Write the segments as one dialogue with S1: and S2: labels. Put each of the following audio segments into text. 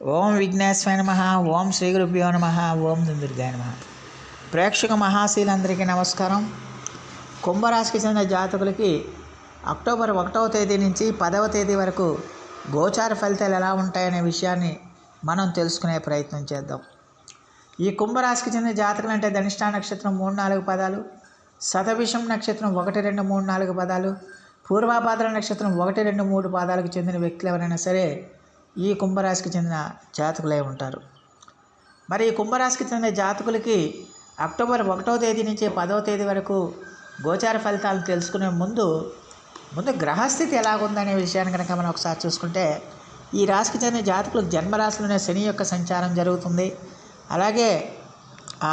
S1: ఓం విఘ్నేశ్వర నమ ఓం శ్రీ గురుభ్యో నమ ఓం దుందుర్గాయ నమ. ప్రేక్షక మహాశీలందరికీ నమస్కారం. కుంభరాశికి చెందిన జాతకులకి అక్టోబర్ ఒకటవ తేదీ నుంచి పదవ తేదీ వరకు గోచార ఫలితాలు ఎలా ఉంటాయనే విషయాన్ని మనం తెలుసుకునే ప్రయత్నం చేద్దాం. ఈ కుంభరాశికి చెందిన జాతకులు అంటే ధనిష్టా నక్షత్రం మూడు నాలుగు పదాలు శతభిషం నక్షత్రం ఒకటి రెండు మూడు నాలుగు పదాలు పూర్వాపాద్ర నక్షత్రం ఒకటి రెండు మూడు పాదాలకు చెందిన వ్యక్తులు ఎవరైనా సరే ఈ కుంభరాశికి చెందిన జాతకులై ఉంటారు. మరి ఈ కుంభరాశికి చెందిన జాతకులకి అక్టోబర్ ఒకటో తేదీ నుంచి పదవ తేదీ వరకు గోచార ఫలితాలు తెలుసుకునే ముందు ముందు గ్రహస్థితి ఎలాగుందనే విషయాన్ని కనుక మనం ఒకసారి చూసుకుంటే ఈ రాశికి చెందిన జాతకులకు జన్మరాశిలోనే శని యొక్క సంచారం జరుగుతుంది. అలాగే ఆ,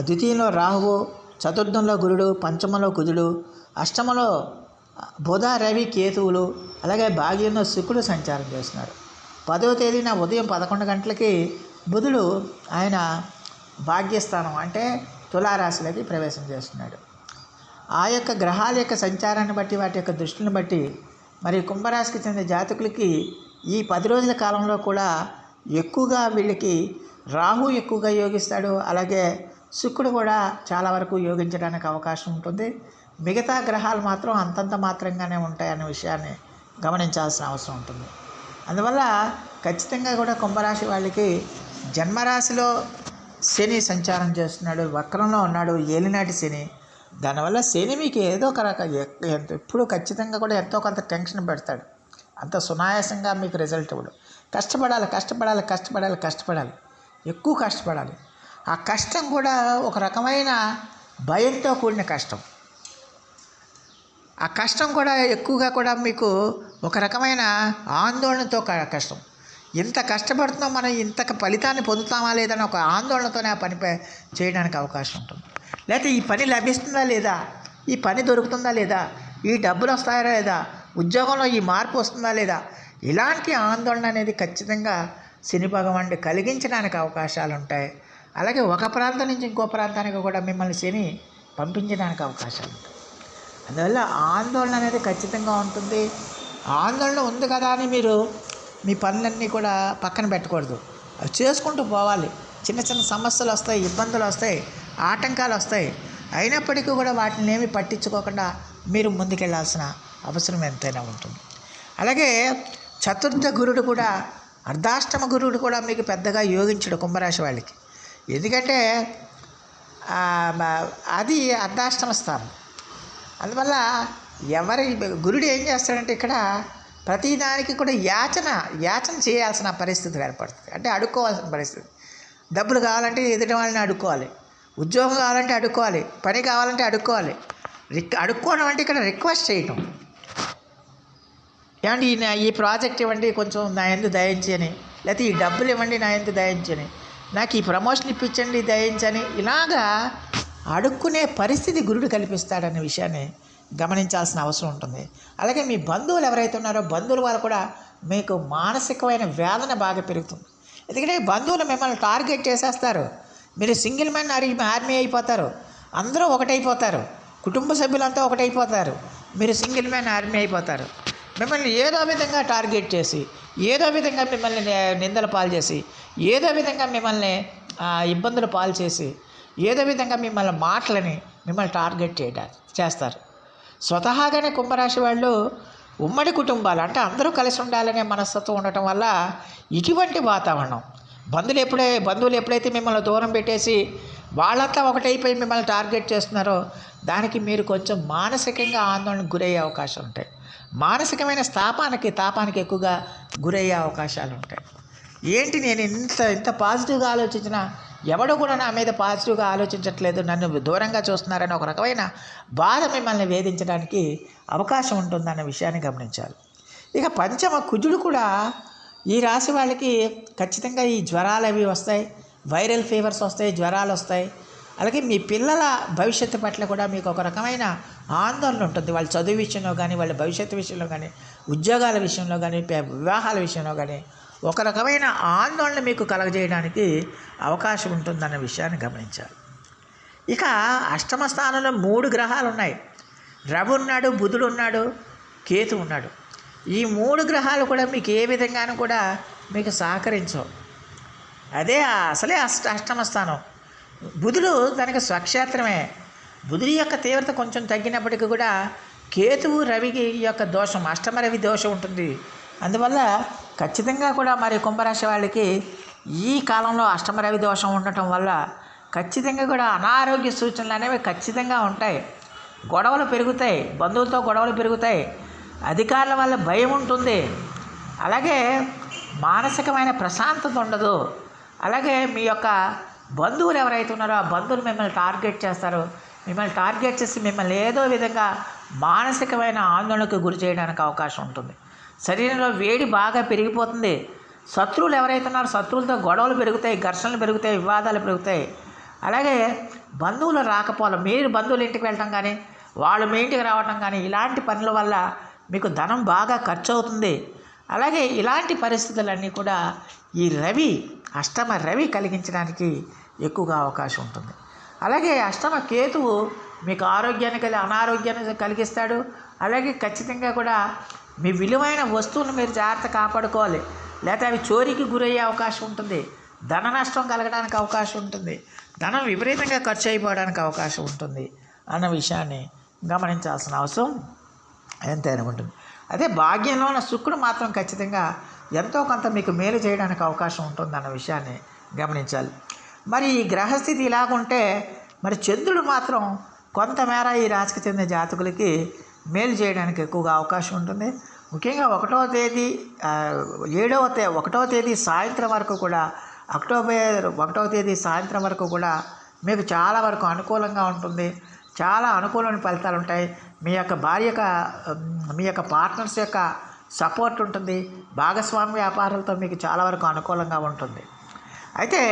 S1: ద్వితీయంలో రాహువు చతుర్థంలో గురుడు పంచమంలో కుజుడు అష్టమంలో బుధ రవి కేతువులు అలాగే భాగ్యంలో శుక్రుడు సంచారం చేస్తున్నారు. పదవ తేదీన ఉదయం పదకొండు గంటలకి బుధుడు ఆయన భాగ్యస్థానం అంటే తులారాశిలోకి ప్రవేశం చేస్తున్నాడు. ఆ యొక్క గ్రహాల యొక్క సంచారాన్ని బట్టి వాటి యొక్క దృష్టిని బట్టి మరి కుంభరాశికి చెందిన జాతకులకి ఈ పది రోజుల కాలంలో కూడా ఎక్కువగా వీళ్ళకి రాహు ఎక్కువగా యోగిస్తాడు. అలాగే శుక్రుడు కూడా చాలా వరకు యోగించడానికి అవకాశం ఉంటుంది. మిగతా గ్రహాలు మాత్రం అంతంత మాత్రంగానే ఉంటాయనే విషయాన్ని గమనించాల్సిన అవసరం ఉంటుంది. అందువల్ల ఖచ్చితంగా కూడా కుంభరాశి వాళ్ళకి జన్మరాశిలో శని సంచారం చేస్తున్నాడు వక్రంలో ఉన్నాడు ఏలినాటి శని. దానివల్ల శని మీకు ఏదో ఒక రక ఎప్పుడు ఖచ్చితంగా కూడా ఎంతో కొంత టెన్షన్ పెడతాడు. అంత సునాయాసంగా మీకు రిజల్ట్ ఇవ్వడు. కష్టపడాలి కష్టపడాలి కష్టపడాలి కష్టపడాలి. ఎక్కువ కష్టపడాలి. ఆ కష్టం కూడా ఒక రకమైన భయంతో కూడిన కష్టం. ఆ కష్టం కూడా ఎక్కువగా కూడా మీకు ఒక రకమైన ఆందోళనతో క- కష్టం. ఇంత కష్టపడుతున్నాం మనం ఇంత ఫలితాన్ని పొందుతామా లేదని ఒక ఆందోళనతోనే ఆ పని చేయడానికి అవకాశం ఉంటుంది. లేకపోతే ఈ పని లభిస్తుందా లేదా? ఈ పని దొరుకుతుందా లేదా? ఈ డబ్బులు వస్తాయా లేదా? ఉద్యోగంలో ఈ మార్పు వస్తుందా లేదా? ఇలాంటి ఆందోళన అనేది ఖచ్చితంగా శని భగవానుడు కలిగించడానికి అవకాశాలు ఉంటాయి. అలాగే ఒక ప్రాంతం నుంచి ఇంకో ప్రాంతానికి కూడా మిమ్మల్ని శని పంపించడానికి అవకాశాలు ఉంటాయి. అందువల్ల ఆందోళన అనేది ఖచ్చితంగా ఉంటుంది. ఆందోళన ఉంది కదా అని మీరు మీ పనులన్నీ కూడా పక్కన పెట్టకూడదు. అవి చేసుకుంటూ పోవాలి. చిన్న చిన్న సమస్యలు వస్తాయి ఇబ్బందులు వస్తాయి ఆటంకాలు వస్తాయి. అయినప్పటికీ కూడా వాటిని ఏమి పట్టించుకోకుండా మీరు ముందుకెళ్ళాల్సిన అవసరం ఎంతైనా ఉంటుంది. అలాగే చతుర్థ గురుడు కూడా అర్ధాష్టమ గురుడు కూడా మీకు పెద్దగా యోగించడు కుంభరాశి వాళ్ళకి. ఎందుకంటే అది అర్ధాష్టమ స్థానం. అందువల్ల ఎవరి గురుడు ఏం చేస్తాడంటే ఇక్కడ ప్రతిదానికి కూడా యాచన యాచన చేయాల్సిన పరిస్థితి ఏర్పడుతుంది. అంటే అడుక్కోవాల్సిన పరిస్థితి. డబ్బులు కావాలంటే ఎదుటి వాళ్ళని అడుక్కోవాలి. ఉద్యోగం కావాలంటే అడుక్కోవాలి. పని కావాలంటే అడుక్కోవాలి. రిక్ అడుక్కోవడం అంటే ఇక్కడ రిక్వెస్ట్ చేయటం. ఏమండి ఈ నా- ఈ ప్రాజెక్ట్ ఇవ్వండి కొంచెం నా ఎందు దయించని లేకపోతే ఈ డబ్బులు ఇవ్వండి నా ఎందు దయించని నాకు ఈ ప్రమోషన్ ఇప్పించండి దయించని ఇలాగా అడుక్కునే పరిస్థితి గురుడు కల్పిస్తాడనే విషయాన్ని గమనించాల్సిన అవసరం ఉంటుంది. అలాగే మీ బంధువులు ఎవరైతే ఉన్నారో బంధువుల వారు కూడా మీకు మానసికమైన వేదన బాగా పెరుగుతుంది. ఎందుకంటే బంధువులు మిమ్మల్ని టార్గెట్ చేసేస్తారు. మీరు సింగిల్ మ్యాన్ ఆర్మీ ఆర్మీ అయిపోతారు. అందరూ ఒకటైపోతారు. కుటుంబ సభ్యులంతా ఒకటైపోతారు. మీరు సింగిల్ మ్యాన్ ఆర్మీ అయిపోతారు. మిమ్మల్ని ఏదో విధంగా టార్గెట్ చేసి ఏదో విధంగా మిమ్మల్ని నిందల పాలు చేసి ఏదో విధంగా మిమ్మల్ని ఇబ్బందులు పాలు చేసి ఏదో విధంగా మిమ్మల్ని మాటలని మిమ్మల్ని టార్గెట్ చేయడానికి చేస్తారు. స్వతహాగానే కుంభరాశి వాళ్ళు ఉమ్మడి కుటుంబాలు అంటే అందరూ కలిసి ఉండాలనే మనస్తత్వం ఉండటం వల్ల ఇటువంటి వాతావరణం. బంధువులు ఎప్పుడే బంధువులు ఎప్పుడైతే మిమ్మల్ని దూరం పెట్టేసి వాళ్ళంతా ఒకటైపోయి మిమ్మల్ని టార్గెట్ చేస్తున్నారో దానికి మీరు కొంచెం మానసికంగా ఆందోళనకు గురయ్యే అవకాశం ఉంటాయి. మానసికమైన స్థాపానికి తాపానికి ఎక్కువగా గురయ్యే అవకాశాలు ఉంటాయి. ఏంటి నేను ఇంత ఇంత పాజిటివ్గా ఆలోచించినా ఎవడు కూడా నా మీద పాజిటివ్గా ఆలోచించట్లేదు నన్ను దూరంగా చూస్తున్నారని ఒక రకమైన బాధ మిమ్మల్ని వేధించడానికి అవకాశం ఉంటుందన్న విషయాన్ని గమనించాలి. ఇక పంచమ కుజుడు కూడా ఈ రాశి వాళ్ళకి ఖచ్చితంగా ఈ జ్వరాలు అవి వస్తాయి వైరల్ ఫీవర్స్ వస్తాయి జ్వరాలు వస్తాయి. అలాగే మీ పిల్లల భవిష్యత్తు పట్ల కూడా మీకు ఒక రకమైన ఆందోళన ఉంటుంది. వాళ్ళ చదువు విషయంలో కానీ వాళ్ళ భవిష్యత్తు విషయంలో కానీ ఉద్యోగాల విషయంలో కానీ పే- వివాహాల విషయంలో కానీ ఒక రకమైన ఆందోళన మీకు కలగజేయడానికి అవకాశం ఉంటుందన్న విషయాన్ని గమనించాలి. ఇక అష్టమ స్థానంలో మూడు గ్రహాలు ఉన్నాయి రవి ఉన్నాడు బుధుడు ఉన్నాడు కేతు ఉన్నాడు. ఈ మూడు గ్రహాలు కూడా మీకు ఏ విధంగానూ కూడా మీకు సహకరించవు. అదే అసలే అష్ట అష్టమ స్థానం. బుధుడు దానికి స్వక్షేత్రమే. బుధుడి యొక్క తీవ్రత కొంచెం తగ్గినప్పటికీ కూడా కేతువు రవికి యొక్క దోషం అష్టమ రవి దోషం ఉంటుంది. అందువల్ల ఖచ్చితంగా కూడా మరి కుంభరాశి వాళ్ళకి ఈ కాలంలో అష్టమ రవి దోషం ఉండటం వల్ల ఖచ్చితంగా కూడా అనారోగ్య సూచనలు అనేవి ఖచ్చితంగా ఉంటాయి. గొడవలు పెరుగుతాయి. బంధువులతో గొడవలు పెరుగుతాయి. అధికారుల వల్ల భయం ఉంటుంది. అలాగే మానసికమైన ప్రశాంతత ఉండదు. అలాగే మీ యొక్క బంధువులు ఎవరైతే ఉన్నారో ఆ బంధువులు మిమ్మల్ని టార్గెట్ చేస్తారు. మిమ్మల్ని టార్గెట్ చేసి మిమ్మల్ని ఏదో విధంగా మానసికమైన ఆందోళనకు గురి చేయడానికి అవకాశం ఉంటుంది. శరీరంలో వేడి బాగా పెరిగిపోతుంది. శత్రువులు ఎవరైతే ఉన్నారో శత్రువులతో గొడవలు పెరుగుతాయి ఘర్షణలు పెరుగుతాయి వివాదాలు పెరుగుతాయి. అలాగే బంధువులు రాకపోవడం మీరు బంధువుల ఇంటికి వెళ్ళటం కానీ వాళ్ళు మీ ఇంటికి రావటం కానీ ఇలాంటి పనుల వల్ల మీకు ధనం బాగా ఖర్చు అవుతుంది అలాగే ఇలాంటి పరిస్థితులన్నీ కూడా ఈ రవి అష్టమ రవి కలిగించడానికి ఎక్కువగా అవకాశం ఉంటుంది. అలాగే అష్టమ కేతువు మీకు ఆరోగ్యాన్ని కలిగి అనారోగ్యాన్ని కలిగిస్తాడు. అలాగే ఖచ్చితంగా కూడా మీ విలువైన వస్తువులను మీరు జాగ్రత్త కాపాడుకోవాలి. లేకపోతే అవి చోరీకి గురయ్యే అవకాశం ఉంటుంది. ధన నష్టం కలగడానికి అవకాశం ఉంటుంది. ధనం విపరీతంగా ఖర్చు అయిపోవడానికి అవకాశం ఉంటుంది అన్న విషయాన్ని గమనించాల్సిన అవసరం ఎంతైనా ఉంటుంది. అదే భాగ్యంలో ఉన్న శుక్రుడు మాత్రం ఖచ్చితంగా ఎంతో కొంత మీకు మేలు చేయడానికి అవకాశం ఉంటుంది అన్న విషయాన్ని గమనించాలి. మరి ఈ గ్రహస్థితి ఇలాగుంటే మరి చంద్రుడు మాత్రం కొంతమేర ఈ రాశికి చెందిన జాతకులకి మేలు చేయడానికి ఎక్కువగా అవకాశం ఉంటుంది. ముఖ్యంగా ఒకటవ తేదీ ఏడవ తే ఒకటవ తేదీ సాయంత్రం వరకు కూడా అక్టోబర్ ఒకటవ తేదీ సాయంత్రం వరకు కూడా మీకు చాలా వరకు అనుకూలంగా ఉంటుంది. చాలా అనుకూలమైన ఫలితాలు ఉంటాయి. మీ యొక్క భార్య యొక్క మీ యొక్క పార్ట్నర్స్ యొక్క సపోర్ట్ ఉంటుంది. భాగస్వామి వ్యాపారాలతో మీకు చాలా వరకు అనుకూలంగా ఉంటుంది. అయితే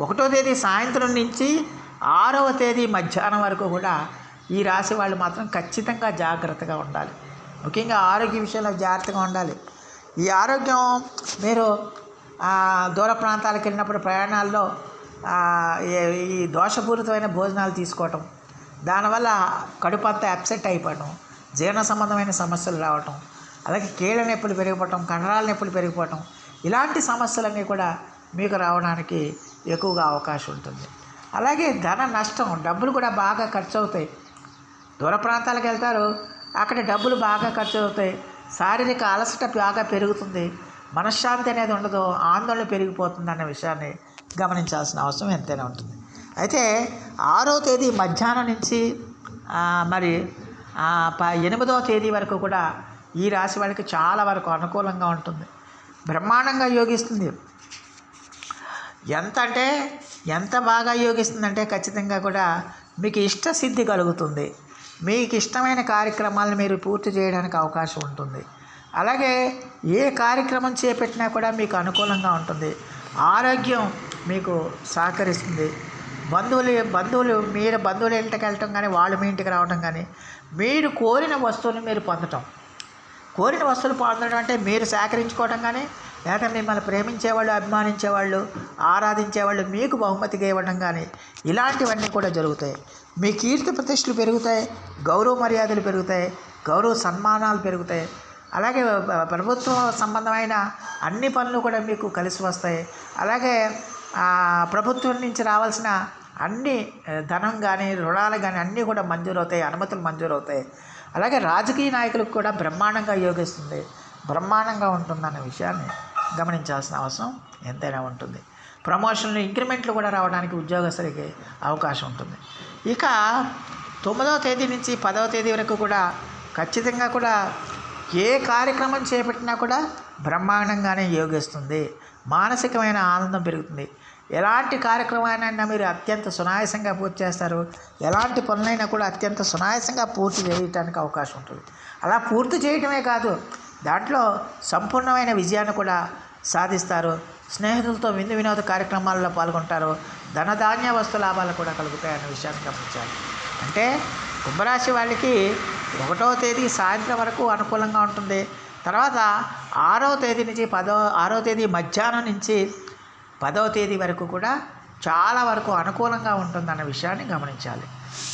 S1: ఒకటో తేదీ సాయంత్రం నుంచి ఆరవ తేదీ మధ్యాహ్నం వరకు కూడా ఈ రాశి వాళ్ళు మాత్రం ఖచ్చితంగా జాగ్రత్తగా ఉండాలి. ముఖ్యంగా ఆరోగ్య విషయంలో జాగ్రత్తగా ఉండాలి. ఈ ఆరోగ్యం మీరు దూర ప్రాంతాలకు వెళ్ళినప్పుడు ప్రయాణాల్లో ఈ- ఈ దోషపూరితమైన భోజనాలు తీసుకోవటం దానివల్ల కడుపు అంతా అప్సెట్ అయిపోవటం జీర్ణ సంబంధమైన సమస్యలు రావటం అలాగే కీళ్ళ నొప్పులు పెరిగిపోవటం కండరాల నొప్పులు పెరిగిపోవటం ఇలాంటి సమస్యలన్నీ కూడా మీకు రావడానికి ఎక్కువగా అవకాశం ఉంటుంది. అలాగే ధన నష్టం డబ్బులు కూడా బాగా ఖర్చు అవుతాయి దూర ప్రాంతాలకు వెళ్తారు. అక్కడ డబ్బులు బాగా ఖర్చు అవుతాయి. శారీరక అలసట బాగా పెరుగుతుంది. మనశ్శాంతి అనేది ఉండదు. ఆందోళన పెరిగిపోతుంది అన్న విషయాన్ని గమనించాల్సిన అవసరం ఎంతైనా ఉంటుంది. అయితే ఆరో తేదీ మధ్యాహ్నం నుంచి మరి ప ఎనిమిదవ తేదీ వరకు కూడా ఈ రాశి వాళ్ళకి చాలా వరకు అనుకూలంగా ఉంటుంది. బ్రహ్మాండంగా యోగిస్తుంది. ఎంత అంటే ఎంత బాగా యోగిస్తుందంటే ఖచ్చితంగా కూడా మీకు ఇష్టసిద్ధి కలుగుతుంది. మీకు ఇష్టమైన కార్యక్రమాలను మీరు పూర్తి చేయడానికి అవకాశం ఉంటుంది. అలాగే ఏ కార్యక్రమం చేపట్టినా కూడా మీకు అనుకూలంగా ఉంటుంది. ఆరోగ్యం మీకు సహకరిస్తుంది. బంధువులు బంధువులు మీరు బంధువులు ఇంటికి వెళ్ళటం కానీ వాళ్ళు మీ ఇంటికి రావడం కానీ మీరు కోరిన వస్తువుని మీరు పొందటం. కోరిన వస్తువులు పొందడం అంటే మీరు సేకరించుకోవడం కానీ లేదా మిమ్మల్ని ప్రేమించేవాళ్ళు అభిమానించేవాళ్ళు ఆరాధించేవాళ్ళు మీకు బహుమతిగా ఇవ్వడం కానీ ఇలాంటివన్నీ కూడా జరుగుతాయి. మీ కీర్తి ప్రతిష్టలు పెరుగుతాయి గౌరవ మర్యాదలు పెరుగుతాయి గౌరవ సన్మానాలు పెరుగుతాయి. అలాగే ప్రభుత్వ సంబంధమైన అన్ని పనులు కూడా మీకు కలిసి వస్తాయి. అలాగే ప్రభుత్వం నుంచి రావాల్సిన అన్ని ధనం కానీ రుణాలు కానీ అన్నీ కూడా మంజూరవుతాయి అనుమతులు మంజూరవుతాయి. అలాగే రాజకీయ నాయకులకు కూడా బ్రహ్మాండంగా యోగిస్తుంది. బ్రహ్మాండంగా ఉంటుందన్న విషయాన్ని గమనించాల్సిన అవసరం ఎంతైనా ఉంటుంది. ప్రమోషన్లు ఇంక్రిమెంట్లు కూడా రావడానికి ఉద్యోగస్తులకి అవకాశం ఉంటుంది. ఇక తొమ్మిదవ తేదీ నుంచి పదవ తేదీ వరకు కూడా ఖచ్చితంగా కూడా ఏ కార్యక్రమం చేపట్టినా కూడా బ్రహ్మాండంగానే యోగిస్తుంది. మానసికమైన ఆనందం పెరుగుతుంది. ఎలాంటి కార్యక్రమాన్నైనా మీరు అత్యంత సునాయాసంగా పూర్తి చేస్తారు. ఎలాంటి పనులైనా కూడా అత్యంత సునాయాసంగా పూర్తి చేయడానికి అవకాశం ఉంటుంది. అలా పూర్తి చేయటమే కాదు దాంట్లో సంపూర్ణమైన విజయాన్ని కూడా సాధిస్తారు. స్నేహితులతో విందు వినోద కార్యక్రమాల్లో పాల్గొంటారు. ధనధాన్య వస్తు లాభాలు కూడా కలుగుతాయన్న విషయాన్ని గమనించాలి. అంటే కుంభరాశి వాళ్ళకి ఒకటో తేదీ సాయంత్రం వరకు అనుకూలంగా ఉంటుంది. తర్వాత ఆరో తేదీ నుంచి పదో ఆరో తేదీ మధ్యాహ్నం నుంచి పదవ తేదీ వరకు కూడా చాలా వరకు అనుకూలంగా ఉంటుందన్న విషయాన్ని గమనించాలి.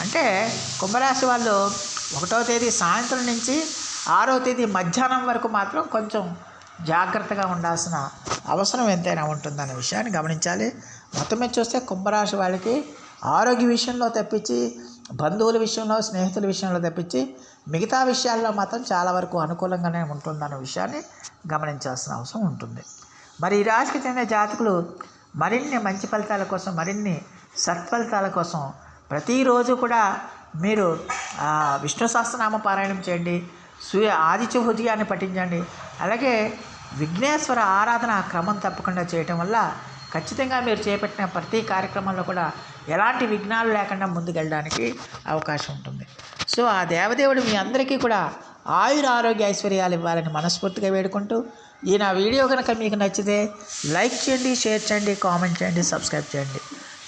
S1: అంటే కుంభరాశి వాళ్ళు ఒకటో తేదీ సాయంత్రం నుంచి ఆరో తేదీ మధ్యాహ్నం వరకు మాత్రం కొంచెం జాగ్రత్తగా ఉండాల్సిన అవసరం ఎంతైనా ఉంటుందనే విషయాన్ని గమనించాలి. మొత్తం మీద చూస్తే కుంభరాశి వాళ్ళకి ఆరోగ్య విషయంలో తప్పించి బంధువుల విషయంలో స్నేహితుల విషయంలో తప్పించి మిగతా విషయాల్లో మాత్రం చాలా వరకు అనుకూలంగానే ఉంటుందన్న విషయాన్ని గమనించాల్సిన అవసరం ఉంటుంది. మరి ఈ రాశికి చెందిన జాతకులు మరిన్ని మంచి ఫలితాల కోసం మరిన్ని సత్ఫలితాల కోసం ప్రతిరోజు కూడా మీరు విష్ణు సహస్రనామ పారాయణం చేయండి. సూర్య ఆదిత్య హృదయాన్ని పఠించండి. అలాగే విఘ్నేశ్వర ఆరాధన క్రమం తప్పకుండా చేయటం వల్ల ఖచ్చితంగా మీరు చేపట్టిన ప్రతి కార్యక్రమంలో కూడా ఎలాంటి విఘ్నాలు లేకుండా ముందుకెళ్ళడానికి అవకాశం ఉంటుంది. సో ఆ దేవదేవుడు మీ అందరికీ కూడా ఆయుర ఆరోగ్య ఐశ్వర్యాలు ఇవ్వాలని మనస్ఫూర్తిగా వేడుకుంటూ ఈ నా వీడియో కనుక మీకు నచ్చితే లైక్ చేయండి షేర్ చేయండి కామెంట్ చేయండి సబ్స్క్రైబ్ చేయండి.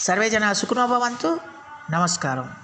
S1: సర్వేజన సుఖనోభవంతు నమస్కారం.